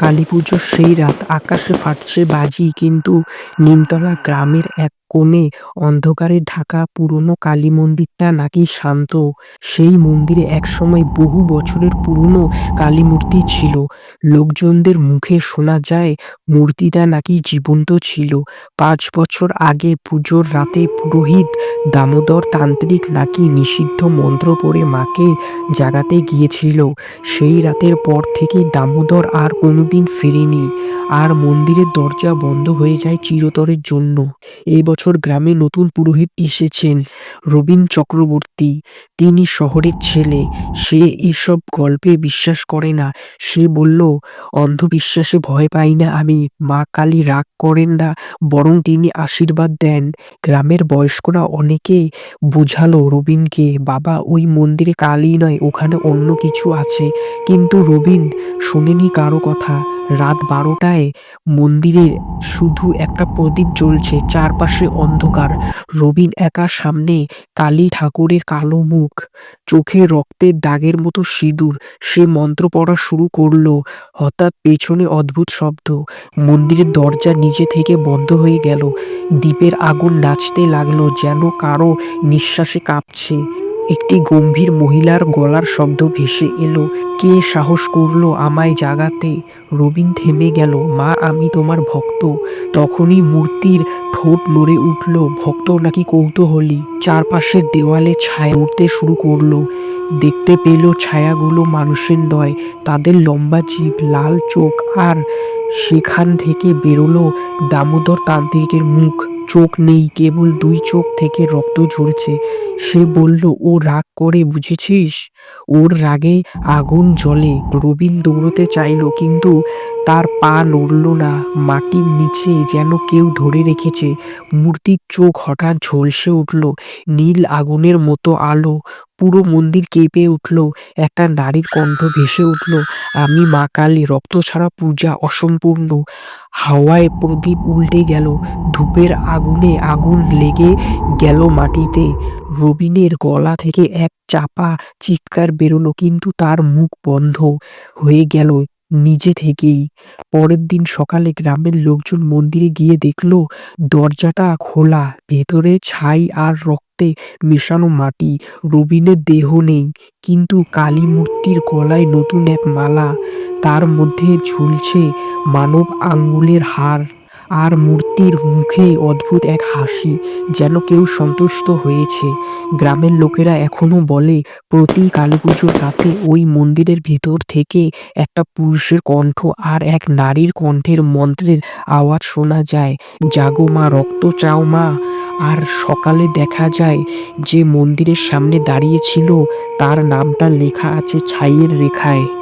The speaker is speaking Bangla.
কালী সেই রাত আকাশে ফাটছে বাজি কিন্তু নিমতলা গ্রামের এক কোণে অন্ধকারে ঢাকা পুরনো কালী মন্দিরটা নাকি শান্ত। সেই মন্দিরে একসময় বহু বছরের পুরনো কালী মূর্তি ছিল। লোকজনদের মুখে শোনা যায়, মূর্তিটা নাকি জীবন্ত ছিল। পাঁচ বছর আগে পুজোর রাতে পুরোহিত, দামোদর তান্ত্রিক নাকি নিষিদ্ধ মন্ত্র পড়ে মাকে জাগাতে গিয়েছিল। সেই রাতের পর থেকে দামোদর আর কোনোদিন ফেরেনি। আর মন্দিরের দরজা বন্ধ হয়ে যায় চিরতরের জন্য। এই বছর গ্রামে নতুন পুরোহিত এসেছেন রবীন চক্রবর্তী। তিনি শহরের ছেলে। সে এসব গল্পে বিশ্বাস করে না। সে বলল, অন্ধবিশ্বাসে ভয় পাই না আমি। মা কালী রাগ করেন না, বরং তিনি আশীর্বাদ দেন। গ্রামের বয়স্করা অনেকে বোঝালো রবিনকে, বাবা, ওই মন্দিরে কালী নয়, ওখানে অন্য কিছু আছে। কিন্তু রবিন শোনেনি কারও কথা। রাত বারোটায় মন্দিরে শুধু একটা প্রদীপ জ্বলছে, চারপাশে অন্ধকার। রবিন একা সামনে কালী ঠাকুরের কালো মুখ, চোখে রক্তের দাগের মতো সিঁদুর। সে মন্ত্র পড়া শুরু করল, হঠাৎ পেছনে অদ্ভুত শব্দ। মন্দিরের দরজা নিজে থেকে বন্ধ হয়ে গেল। দ্বীপের আগুন নাচতে লাগল, যেন কারও নিঃশ্বাসে কাঁপছে। একটি গম্ভীর মহিলার গলার শব্দ ভেসে এলো। কে সাহস করল আমায় জাগাতে? রবিন থেমে গেল। মা, আমি তোমার ভক্ত। তখনই মূর্তির ঠোঁট নড়ে উঠল। ভক্ত নাকি কৌতূহলী? চারপাশের দেওয়ালে ছায়া উঠতে শুরু করল। দেখতে পেল ছায়াগুলো মানুষের নয় তাদের লম্বা জিভ, লাল চোখ, আর সেখান থেকে বেরোলো দামোদর তান্ত্রিকের মুখ। চোখ নেই, কেবল দুই চোখ থেকে রক্ত ঝরছে। সে বলল, ও রাগ করে, বুঝেছিস? ওর রাগে আগুন জ্বলে। রবিন দৌড়তে চাইল, কিন্তু তার পা নড়ল না। মাটির নিচে যেন কেউ ধরে রেখেছে। মূর্তির চোখ হঠাৎ ঝলসে উঠল। নীল আগুনের মতো আলো পুরো মন্দির কেঁপে উঠল, একটা নারীর কণ্ঠ ভেসে উঠল, আমি মা কালী, রক্ত ছাড়া পূজা অসম্পূর্ণ। হাওয়ায় প্রদীপ উল্টে গেল, ধূপের আগুনে আগুন লেগে গেল মাটিতে। রবিনের গলা থেকে এক চাপা চিৎকার বেরোলো, কিন্তু তার মুখ বন্ধ হয়ে গেল। নিজে থেকেই। পরের দিন সকালে গ্রামের লোকজন মন্দিরে গিয়ে দেখল, দরজাটা খোলা, ভেতরে ছাই আর রক্তে মেশানো মাটি। রবিনের দেহ নেই, কিন্তু কালী মূর্তির গলায় নতুন এক মালা। তার মধ্যে ঝুলছে মানব আঙ্গুলের হার। আর মূর্তির মুখে অদ্ভুত এক হাসি যেন কেউ সন্তুষ্ট হয়েছে। গ্রামের লোকেরা এখনও বলে, প্রতি কালী পুজোর রাতে ওই মন্দিরের ভিতর থেকে একটা পুরুষের কণ্ঠ আর এক নারীর কণ্ঠের মন্ত্রের আওয়াজ শোনা যায়। জাগো মা, রক্ত চাও মা। আর সকালে দেখা যায় যে মন্দিরের সামনে দাঁড়িয়ে ছিল তার নামটা লেখা আছে ছাইয়ের রেখায়।